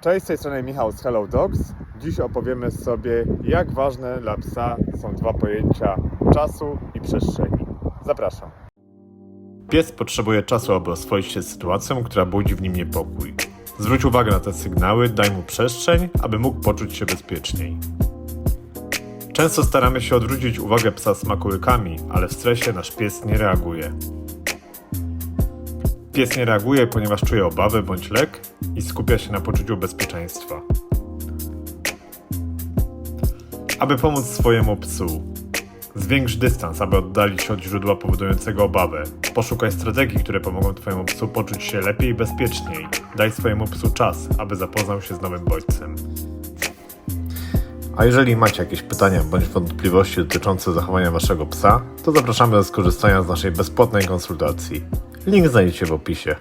Cześć, z tej strony Michał z Hello Dogs. Dziś opowiemy sobie, jak ważne dla psa są dwa pojęcia czasu i przestrzeni. Zapraszam. Pies potrzebuje czasu, aby oswoić się z sytuacją, która budzi w nim niepokój. Zwróć uwagę na te sygnały, daj mu przestrzeń, aby mógł poczuć się bezpieczniej. Często staramy się odwrócić uwagę psa smakołykami, ale w stresie nasz pies nie reaguje. Pies nie reaguje, ponieważ czuje obawę bądź lek i skupia się na poczuciu bezpieczeństwa. Aby pomóc swojemu psu, zwiększ dystans, aby oddalić się od źródła powodującego obawę. Poszukaj strategii, które pomogą Twojemu psu poczuć się lepiej i bezpieczniej. Daj swojemu psu czas, aby zapoznał się z nowym bodźcem. A jeżeli macie jakieś pytania bądź wątpliwości dotyczące zachowania Waszego psa, to zapraszamy do skorzystania z naszej bezpłatnej konsultacji. Link znajdziecie w opisie.